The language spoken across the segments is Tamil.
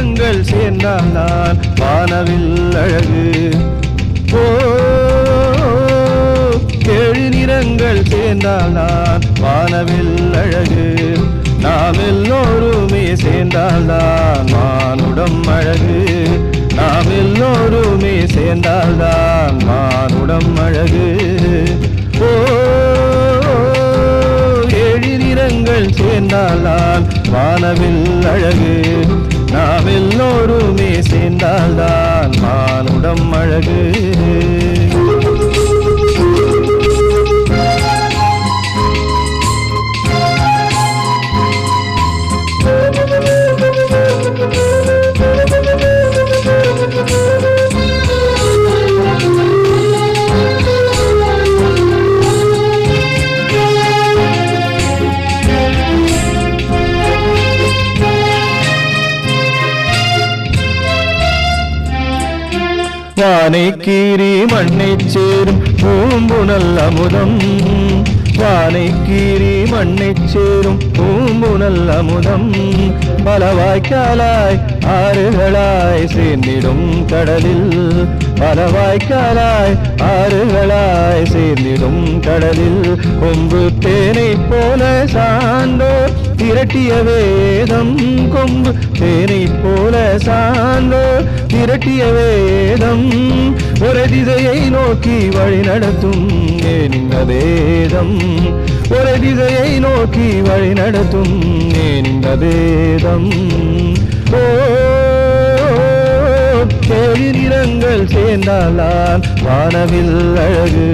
சேர்ந்தால் நான் வானவில் அழகு. ஓ ஏழு நிறங்கள் சேர்ந்தால் நான் வானவில் அழகு. நாம் எல்லோருமே சேர்ந்தால் தான் மானுடம் அழகு. நாம் எல்லோருமே சேர்ந்தால் தான் மானுடம் அழகு. ஓ ஏழு நிறங்கள் சேர்ந்தால் வானவில் அழகு. நாம் எல்லோருமே சேர்ந்தால்தான் மானுடம் அழகு. வானை கீறி மண்ணை சேரும் பூம்புணல் அமுதம். வானை கீறி மண்ணை சேரும் பூம்புணல் அமுதம். பல வாய்க்காலாய் ஆறுகளாய் சேர்ந்திடும் கடலில். பல வாய்க்காலாய் ஆறுகளாய் சேர்ந்திடும் கடலில். கொம்பு தேனை போல சார்ந்தோர் திரட்டிய வேதம். கொம்பு தேனை போல சார்ந்தோர் திரட்டிய வேதம். ஒரு திசையை நோக்கி வழி நடத்தும் ஏனின் இந்த வேதம் ஒரு திசையை நோக்கி வழி நடத்தும் ஏனின் இந்த வேதம் ஓ ஏழு நிறங்கள் சேர்ந்தாலான் வானவில் அழகு.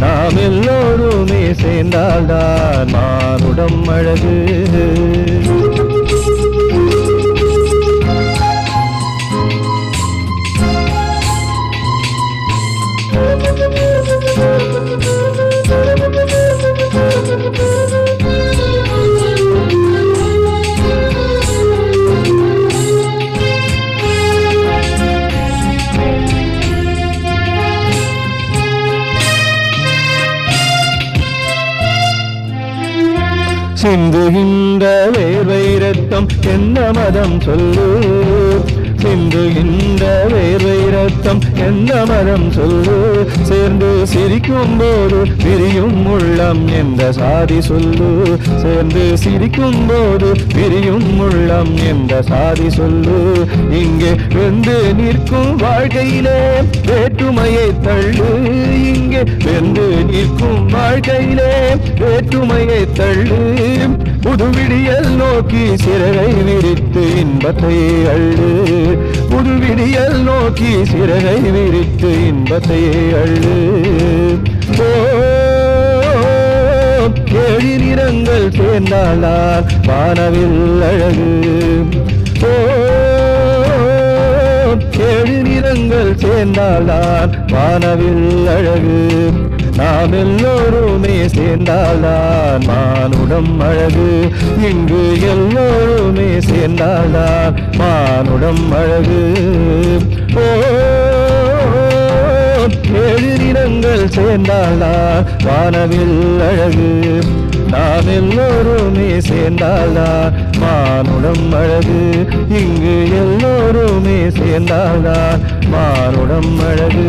நாம் எல்லோருமே சேர்ந்தால்தான் மானுடம் அழகு. சிந்துகின்ற வேர்வை ரத்தம் என்ன மதம் சொல்லு? சிந்துகின்ற வேர்வை ரத்தம் என்ன மதம் சொல்லு? சேர்ந்து சிரிக்கும் போது பிரியும் உள்ளம் என்ற சாதி சொல்லு. சேர்ந்து சிரிக்கும் போது பிரியும் உள்ளம் என்ற சாதி சொல்லு. இங்கே வெந்து நிற்கும் வாழ்க்கையிலே வேற்றுமையை தள்ளு. இங்கே வெந்து நிற்கும் வாழ்க்கையிலே வேற்றுமையை தள்ளு. புதுவிடியல் நோக்கி சிறகை விரித்து இன்பத்தை அள்ளு. புதுவிடியல் நோக்கி சிறகை விரித்து இன்பத்தை அள்ளு. ஏழி நிறங்கள் சேர்ந்தாளால் வானவில் அழகு. ஏழு நிறங்கள் சேர்ந்தாளால் வானவில் அழகு. நாம் எல்லோருமே சேர்ந்தால்தான் மானுடம் அழகு. இங்கு எல்லோருமே சேர்ந்தால்தான் மானுடம் அழகு. ஓ ஏழு நிறங்கள் சேர்ந்தால்தான் வானவில் அழகு. நாம் எல்லோருமே சேர்ந்தால்தான் மானுடம் அழகு. இங்கு எல்லோருமே சேர்ந்தால்தான் மானுடம் அழகு.